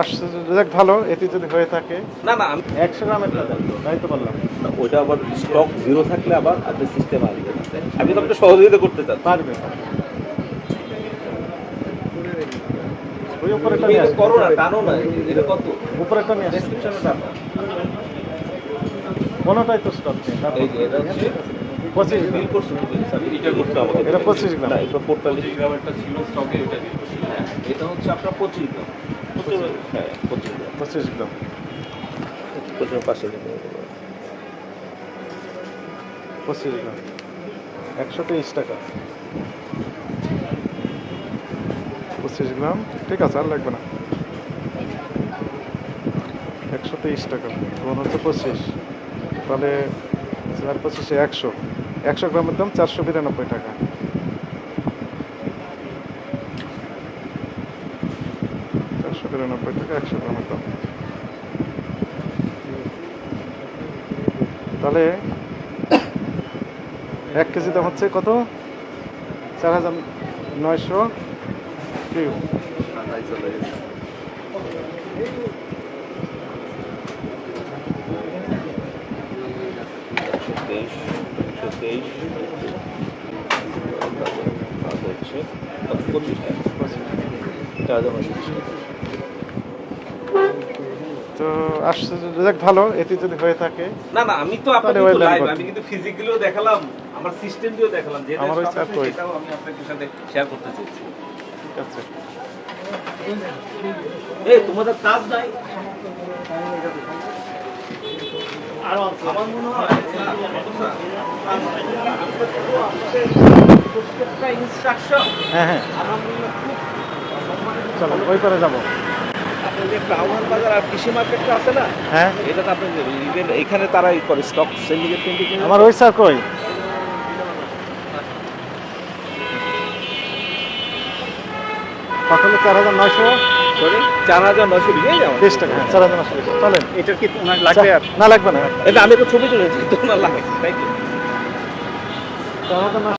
আসছে রেজাল্ট ভালো এটি যদি হয়ে থাকে। না না আমি একশো গ্রামের তাই তো বললাম। ওইটা আবার স্টক জিরো থাকলে আবার আপনি সিস্টেম আসবে আমি তো সহযোগিতা করতে পারবে। নিয়ে এটা আসবে। করো না টানো না এটা কত? উপরেটা নিয়ে আসবে টানো। কোনোটাই তো স্টক নেই এটা পঁচিশ বিল করছ এটা করতে আমাকে। এটা 25 গ্রাম। না এটা পঁয়তাল্লিশ। গ্রামেরটা ছিল স্টকে ওটা হ্যাঁ এটা হচ্ছে আপনার পঁচিশ গ্রাম। পঁচিশ গ্রাম। পঁচিশ গ্রাম। একশো তেইশ টাকা। পঁচিশ গ্রাম। ঠিক আছে আর লাগবে না একশো তেইশ টাকা কোন হচ্ছে পঁচিশ তাহলে চার পঁচিশে একশো। একশো গ্রামের দাম চারশো বিরানব্বই টাকা। চারশো বিরানব্বই টাকা একশো গ্রামের দাম তাহলে এক কেজি দাম হচ্ছে কত? চার হাজার নয়শো পঁচিশ টাকা। চার হাজার তো রেজাল্ট ভালো এটি যদি হয়ে থাকে। না না আমি তো আপনাকে লাইভ আমি কিন্তু ফিজিক্যালিও দেখালাম আমার সিস্টেম দিয়েও দেখালাম যেটা আমার? সেটাও আমি আপনাদের সাথে শেয়ার করতে চাইছি। ঠিক আছে। এই তোমাদের কাজ নাই? আমার মনে হয় ইনস্ট্রাকশন হ্যাঁ। হ্যাঁ আলহামদুলিল্লাহ খুব চলো ওই পারে যাব। যে টাউন বাজার আর কৃষি মার্কেটটা আছে না হ্যাঁ। এটা তো আপনি ইভেন এখানে তারা ই করে স্টক সিন্ডিকেট সিন্ডিকেট আমার ওই স্যার কই? কত চার হাজার নয়শো? সরি চার হাজার যাও বিশ টাকা হ্যাঁ চার হাজার নয়শো। চলেন। এটার কি লাগবে আর? না লাগবে না। এটা আমি তো ছবি তুলেছি তোমার লাগে। থ্যাংক ইউ চার হাজার নয়শো